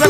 કોક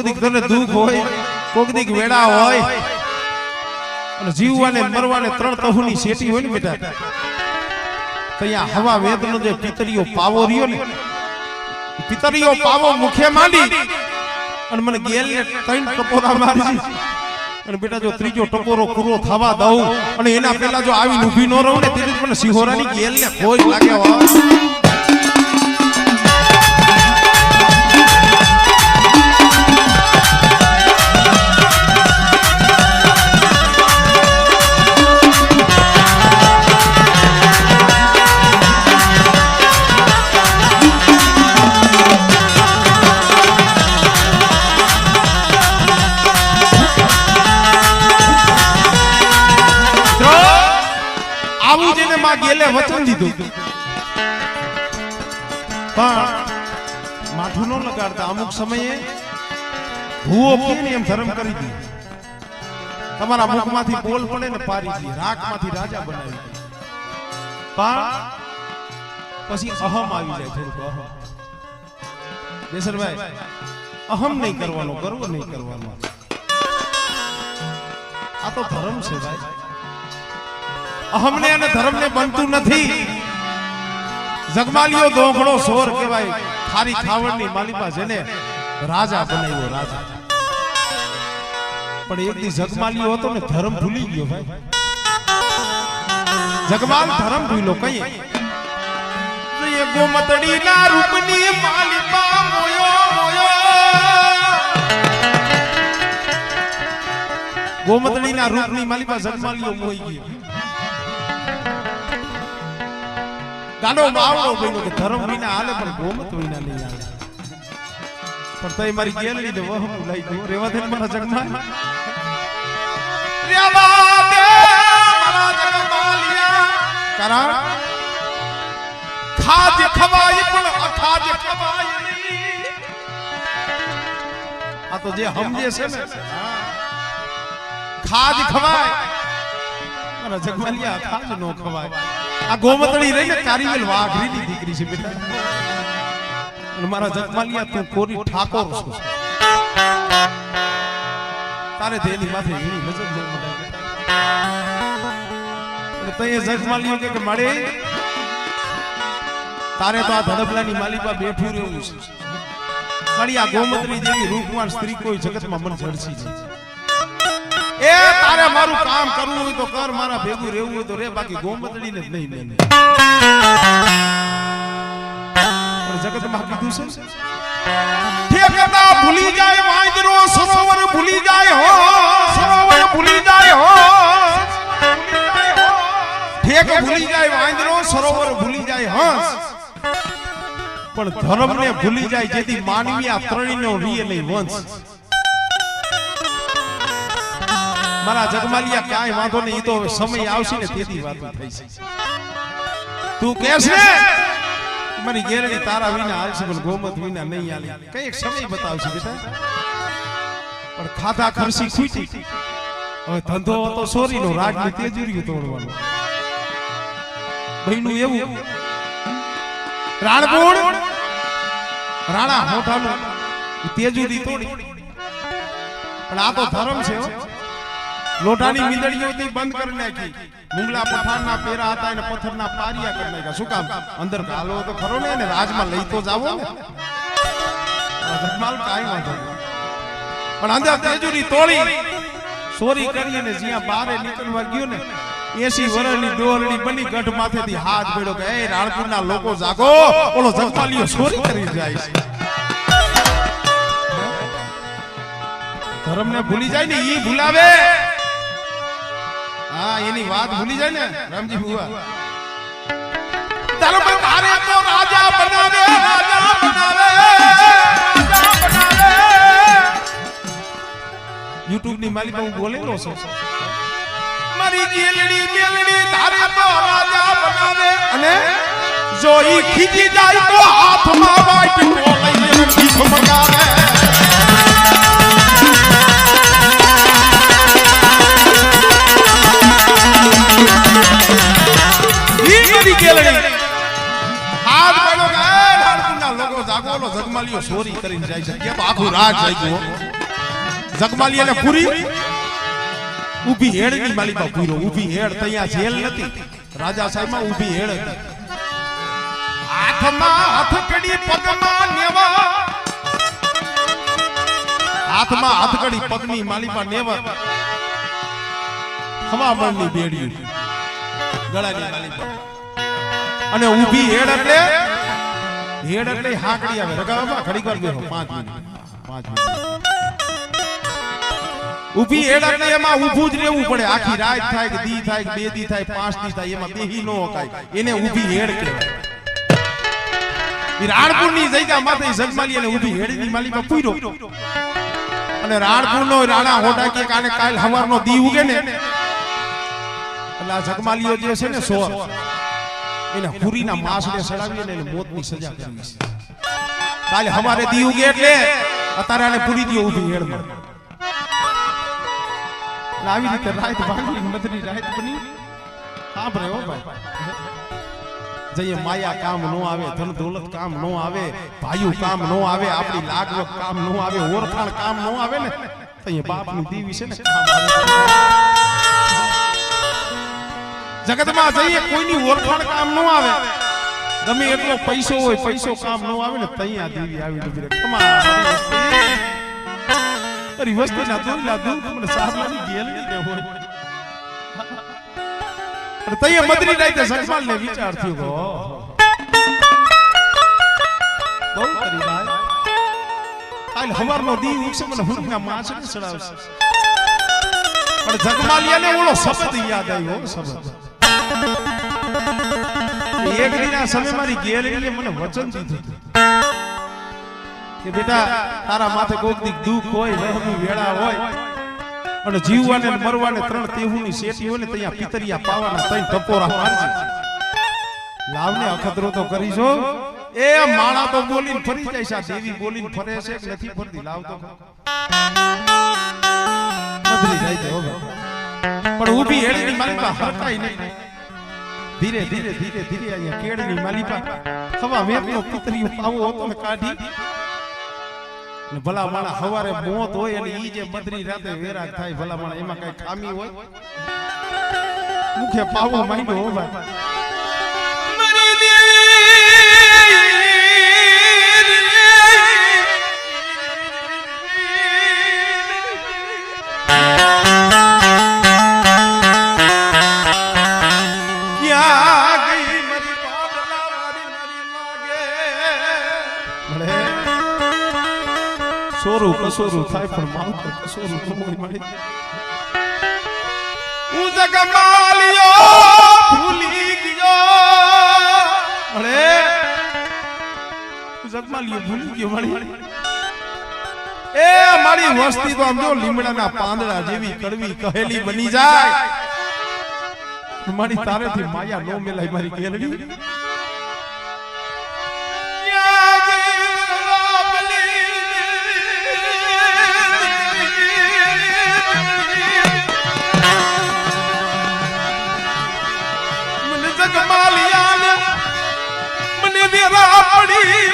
દીક તને દુઃખ હોય કોક દીક વેડા હોય અને જીવવાને મરવાને ત્રણ તહુની શેટી હોય ને બેટા તો હવા વેદનો જે પિતરીઓ પાવો રહ્યો ને પિતરીઓ પાવો મુખે માંડી અને મને ગેલ ને ત્રણ ટપોરા મારી અને બેટા, જો ત્રીજો ટપોરો પૂરો થવા દઉં અને એના પહેલા જો આવીને ઊભી ન રહું ને તેથી મને સિંહોરાની ગેલ ને કોઈ લાગે માં ગેલે વચન દીધું પણ માથું ન લગાડતા અમુક સમયે ભૂવો કે એમ ધર્મ કરી દીધું તમારા મુખમાંથી બોલ પડે ને પારી દી. રાખમાંથી રાજા બનાવી પણ પછી અહમ આવી જાય થોડુંક અહમ. દેસરભાઈ અહમ નહીં કરવાનો. ગર્વ નહીં કરવાનો. આ તો ધર્મ છે ભાઈ. અહમને અને ધર્મને બનતું નથી. જગમાલિયો દોઘડો સોર કહેવાય. ખારી ખાવડની માલિકા જેને રાજા બનાવ્યો, રાજા. પણ એક દી જગમાલિયો હતો ને ધર્મ ભૂલી ગયો ભાઈ. જગમાલ ધર્મ ભૂલો કઈ એ ગોમતડી ના રૂપની માલિકા મોયો મોયો. ગોમતડી ના રૂપની માલિકા જગમાલિયો મોઈ ગયો. ગાડો માવડો બન્યો કે ધર્મ વિના હાલે પણ ગોમત વિના નહીં હાલે. પણ તઈ મારી ગેલડી લીધે વહમ લઈ ગયો રેવા દે મારા જગમાં. રેવા દે મારા જગમાલિયા. કારણ ખાજ ખવાય પણ અખાજ ખવાય નહીં. આ તો જે સમજે છે ને ખાજ ખવાય. મારા જગમાલિયા ખાજ નો ખવાય. આ ગોમતળી રહી ને કારીવેલ વાઘરીની દીકરી છે બેટા. અને મારા જગમાલિયા, તું કોરી ઠાકોર છો. તારે તેની માથે એની નજર અને તઈએ જગમાલિયો કે મારે, તારે તો આ ધડબલાની માલિકા બેઠું રહેવું છે. મારી આ ગોમતની જેવી રૂપવાન સ્ત્રી કોઈ જગતમાં મન જડસી છે એ તારે મારું કામ કરવું હોય તો કર, મારા ભેગું રહેવું હોય તો રે, બાકી ગોમતડીને જ નહીં લેને પણ જગતમાં કીધું છે ઠેકતા ભૂલી જાય, વાંદરો સરોવર ભૂલી જાય હો સરોવર ભૂલી જાય હો. ઠેક ભૂલી જાય, વાંદરો સરોવર ભૂલી જાય, હંસ. પણ ધર્મને ભૂલી જાય, જેથી માનવી આ ત્રણેયનો રીએ નહીં વંશ. મારા જગમાલિયા ક્યાંય વાંધો નહીં તો સમય આવશે ને તેથી વાતો થઈ છે તું કહેશ ને મારી ગેરડી તારા વિના હાલશે પણ ગોમત વિના નહીં હાલે કઈ સમય બતાવશે બેટા. પણ ખાધા ખર્ચી ખૂટી. હવે ધંધો હતો સોરીનો રાજની તેજુરી તોડવાનો. બહેનું એવું. રાણપુર રાણા મોઢાનું. તેજુરી તોડી. પણ આ તો ધર્મ છે હો લોટાની મીંદડીઓ હતી બંધ કરી નાખી. મુંગલા પઠાણના પેરા હતા એને પથ્થરના પારિયા કરી નાખ્યા. શું કામ? અંદર ગાલો તો ખરો ને એને રાજમાં લઈ તો જાવો ને. જગમાલ કાંઈ વાંધો પણ અંદર તેજુરી તોડી સોરી કરી અને જ્યાં બારે નીકળવા ગયો ને એસી વર્ષની ડોરડી બની ગઢ માથેથી હાથ ભેડો કે એ રાણપુરના લોકો જાગો. ઓલો જગમાલીઓ ચોરી કરી જાય છે. ધર્મને ભૂલી જાય ને ઈ ભૂલાવે. હા એની વાત ભૂલી જાય ને? રામજી બુઆ ધર્મ તારે તો રાજા બનાવે રાજા બનાવે રાજા બનાવે. યુટ્યુબની માલિક હું બોલેલો છું. મારી જેલડી મેલડી તારે તો રાજા બનાવે. અને જોઈ ખીજી જાય તો હાથમાં વાઈટ લઈને ભીખ જગમાલીઓ સોરી કરીને જાય છે. કેમ આખું રાત જાગ્યો. જગમાલી એટલે પૂરી ઊભી હેડની માલિકા પૂરો ઊભી હેડ તૈયા જેલ નથી. રાજા સાહેબમાં ઊભી હેડ હતી. હાથમાં હથકડી પગમાં નેવા. હાથમાં હથકડી પગની માલિકા નેવા. હવામણની બેડી ગળાની માલિકા અને ઊભી હેડ એટલે હેડ એટલે હાકડી આવે. રગાવા ઘડીક વાર બેસો પાંચ મિનિટ. 5 મિનિટ. ઊભી હેડ એટલે એમાં ઊભું જ રહેવું પડે. આખી રાત થાય કે દી થાય કે બે દી થાય, પાંચ દી થાય, એમાં બેહી નો હકાય. એને ઊભી હેડ કહેવાય. રાણપુરની જગ્યા માથે જગમાલી અને ઊભી હેડની માલિકા પૂર્યો અને રાણપુરનો રાણા હોડા કે કાને કાલ હવારનો દી ઉગે ને. એટલે આ જગમાલીઓ જે છે ને સોર એને હુરીના માસને સડાવી અને એને મોતની સજા કરવી છે. કાલે હવારે દી ઉગે એટલે અત્યારે આને પૂરી દીઓ ઊભી હેડમાં આવી રીતે રાત ભાગી મધની રાત બની. સાંભળે હો ભાઈ. જઈએ માયા કામ નો આવે ધન દોલત કામ નો આવે ભાઈઓ કામ નો આવે આપણી લાગવત કામ નો આવે ઓળખાણ કામ નો આવે ને. તો અહીંયા બાપની દીવી છે ને કામ આવે. જગતમાં જઈએ, કોઈની ઓળખાણ કામ નો આવે. ગમે એટલો પૈસો હોય, પૈસો કામ નો આવે ને તૈયા દેવી આવી ડૂબી અરે વસ્તુ ના દૂર ના દૂર તમને સાસલાની ગેલ ને હોય. તૈયા મદરી રાઈતે સગમાલ ને વિચાર થયો ગો બહુ કરી ભાઈ. કાલ હવારનો દી ઉગશે, મને હુંગના માછને સડાવશે પણ જગમાલિયાને ઓળો શબ્દ યાદ આવ્યો શબ્દ એક દિના સમય મારી ગેરડીએ મને વચન દીધું કે બેટા, તારા માથે કોઈક દુઃખ હોય, વહેમી વેળા હોય, અને જીવવાને મરવાને ત્રણ તેહુની શેટી હોય ને ત્યાં પિતરિયા પાવાના ત્રણ ટપોરા મારજે. લાવને અખતરો તો કરીશો એ માણા તો બોલીને ફરી જાય છે દેવી બોલીને ફરે છે કે નથી ફરતી, લાવ તો. બદલી જાય છે પણ ઊભી હેડીની માલિકા હરકાય નહીં. ધીરે ધીરે ધીરે ધીરે અહીંયા કેળની માલિકા. હવા વેપનો પિતરીઓ આવો હતો ને કાઢી. ને ભલા માણા સવારે મોત હોય અને ઈ જે બદરી રાતે વેરાગ થાય ભલા માણા એમાં કઈ ખામી હોય? મુખે પાવો માંડ્યો હો કસોરું થાય પણ માવતર કસોરું ન હોય હું જગમાલિયો ભૂલી ગયો મળે જગમાલિયો ભૂલી ગયો મળી એ મારી વસ્તી તો આમ જો લીમડાના પાંદડા જેવી કડવી કહેલી બની જાય. મારી તારેથી માયા નો મેલાય મારી કેલડી વેરા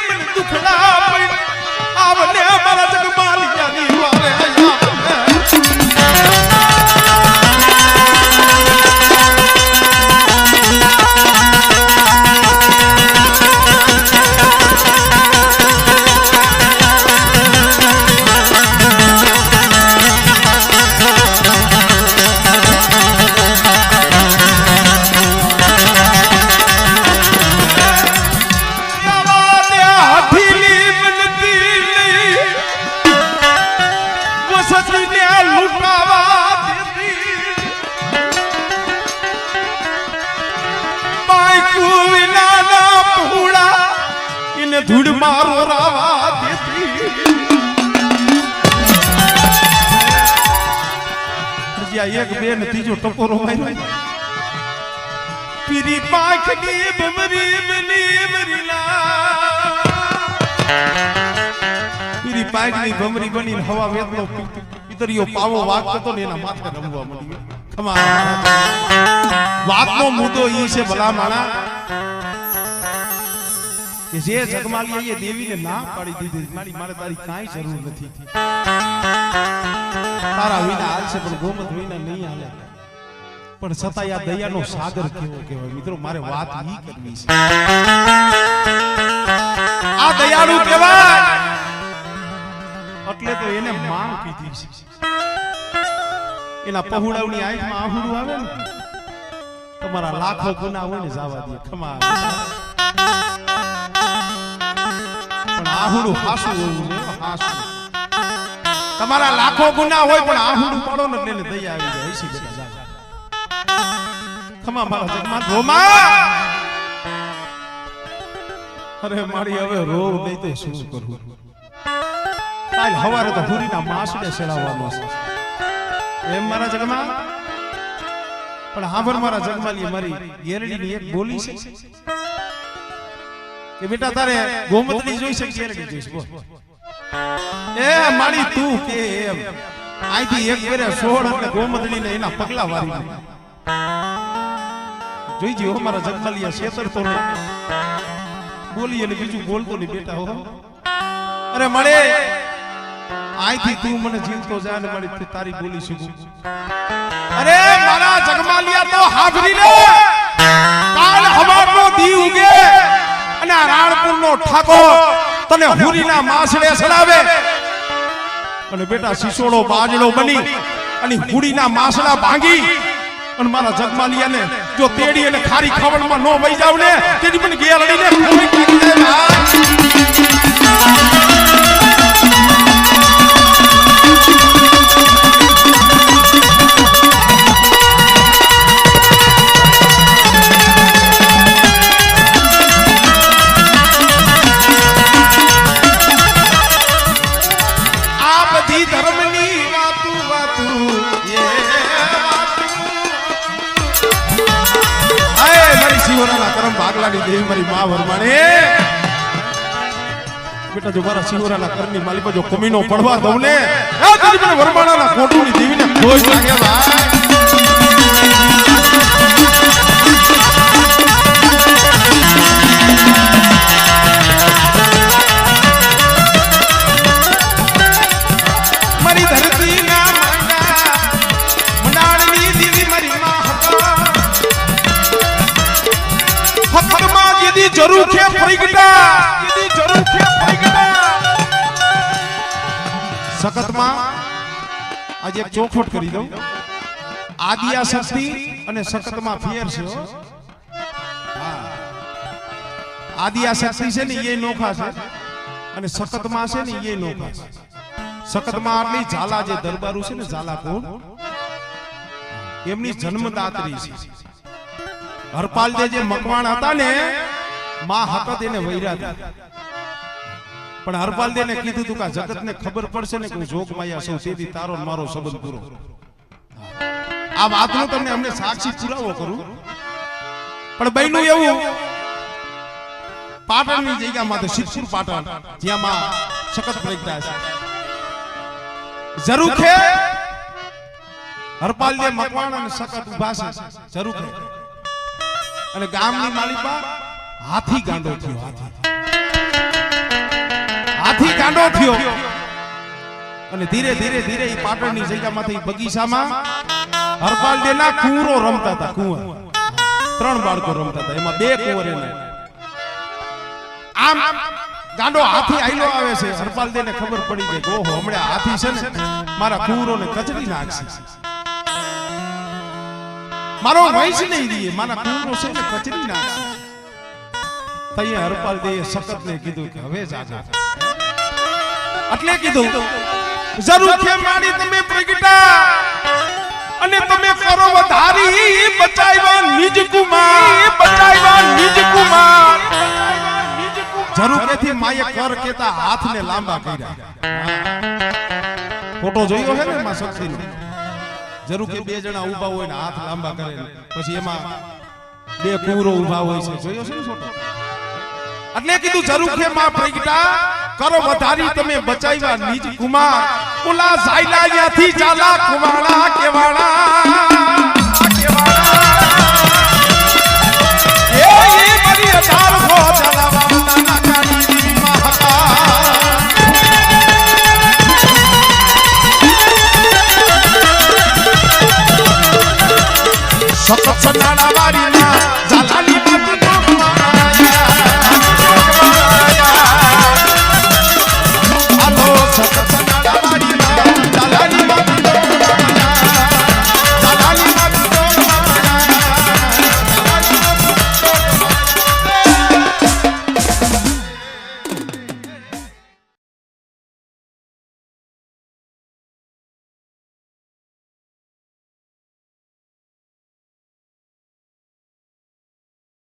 મારો રાવા દેતી એક બે ને ત્રીજો ટપોરો માર્યો. પીરી પાંખની બમરી બની બરીલા પીરી પાંખની બમરી બની હવા વેતનો પિતરીઓ પાવો વાગતો ને એના માથે રમવા મળી ખમા. વાતનો મુદ્દો ઈ છે ભલા માણા. કે જે જગમાલી એ દેવીને ના પાડી દીધી. મારી મારે તારી કાંઈ જરૂર નથી. તારા વિના હાલશે, પણ ગોમત વિના નહીં હાલે. પણ છતાં આ દયાનો સાગર કેવો કહેવાય? મિત્રો, મારે વાત ઈ કરવી છે. આ દયાળુ કહેવાય! એટલે તો એને માં કીધી છે. એના પહોળાવની આંખમાં આહુડું આવે ને? તમારા લાખો ગુના હોય ને જવા દે. ખમા આહુડું હાસું હોવું જોઈએ હાસું. તમારા લાખો ગુના હોય પણ આહુડું પડો ને એટલે દયા આવી જાય, હસી જા. ખમા મારા જગમાં. રોમા! અરે મારી હવે રોવ નહીં તો શું કરું? કાલ હવારે તો હુરીના માસને સેડાવવાનો છે. એમ મારા જગમાં? પણ હાંભર મારા જગમાલી મારી ગેરડીની એક બોલી છે. કે બેટા તારે ગોમતની જોઈ છે કે જોઈશ બોલ. એ મારી તું કે એમ. અહીંથી એક ફેરે સોળ એટલે ગોમતડીને એના પગલા વારી જોઈ જીઓ મારા શેતર તો ને. બોલી અને બીજું બોલતો નહીં બેટા હો. અરે મળે. અહીંથી તું મને જીવતો જા ને મારી તું તારી બોલી શકું અરે મારા જગમાલિયા તો હાજરી લે કાલ હવારનો દી ઉગે. અને રાણપુર નો ઠાકોર તને હુરીના માસડે સડાવે. અને બેટા સિસોડો બાજડો બની અને હુડીના માસડા ભાંગી. અને મારા જગમાલિયાને જો તેડી અને ખારી ખાવડમાં નો વહી જાવ ને તેની મને ગેરડીને બેટા જો મારા શિવરાના કરની માલી પર જો કમીનો પડવા દઉં ને આ તારી મને વરમાણાના કોટુની દેવીને લાગે ભાઈ. જરૂર છે પ્રગટા જરૂર છે સખતમાં આજે એક ચોખવટ કરી દઉં. આદિયા શક્તિ અને સખતમાં ફેર છે. આદિયા છે ને એ નોખા છે અને સખતમાં છે ને એ નોખા છે. સખતમાં આટલી ઝાલા જે દરબારું છે ને ઝાલા કોણ? એમની જન્મદાત્રી છે. હરપાલ જે મકવાણ હતા ને, માં હકત એને વૈરા હતા પણ હરપાલ ને કીધું તું કે જગત ને ખબર પડશે ને કે જોગ માયા સૌ તેથી તારો મારો સંબંધ પૂરો. આ વાતનો તમને અમને સાક્ષી પુરાવો કરું. પણ બન્યું એવું પાટણની જગ્યામાં તો સિદ્ધપુર પાટણ જ્યાં માં સખત પ્રજ્ઞા છે. જરૂર છે? હરપાલ જે મકવાણ અને સખત ઊભા છે. જરૂર છે. અને ગામની માલિકા હાથી ગાંડો થયો. હાથી હાથી ગાંડો થયો. અને ધીરે ધીરે ધીરે એ પાટણની જગ્યામાંથી બગીચામાં હરપાલ દેના કુંવરો રમતા હતા કુંવર. ત્રણ બાળકો રમતા હતા. એમાં બે કુંવર એના. આમ ગાંડો હાથી આયલો આવે છે. હરપાલ દેને ખબર પડી ગઈ કે ઓહો હમણાં હાથી છે ને મારા કુંવરોને કચડી નાખશે. મારો વંશ નહીં દઈએ મારા કુંવરો છે ને કચડી નાખશે. તઈએ હરપાલ દે સખત ને કીધું કે હવે જાજો. એટલે કીધું, જરૂર છે મારી તમે પ્રગટા અને તમે કરો વધારી, બચાવ્યા નિજ કુમાર, બચાવ્યા નિજ કુમાર. જરૂર કેથી માયે કર કેતા હાથને લાંબા કર્યા. ફોટો જોયો હે ને માં શક્તિનો? જરૂર કે બે જણા ઊભા હોય ને હાથ લાંબા કરે પછી એમાં બે કુરો ઊભા હોય છે. જોયો છે ને ફોટો? અને કીધું જરૂખે માં પ્રગટા કરો વધારી, તમે બચાવ્યા નિજ કુમાર. કુલા ઝાયલા યાથી ચાલા કુમાળા કેવાળા કેવાળા એ એ સતત સનાડા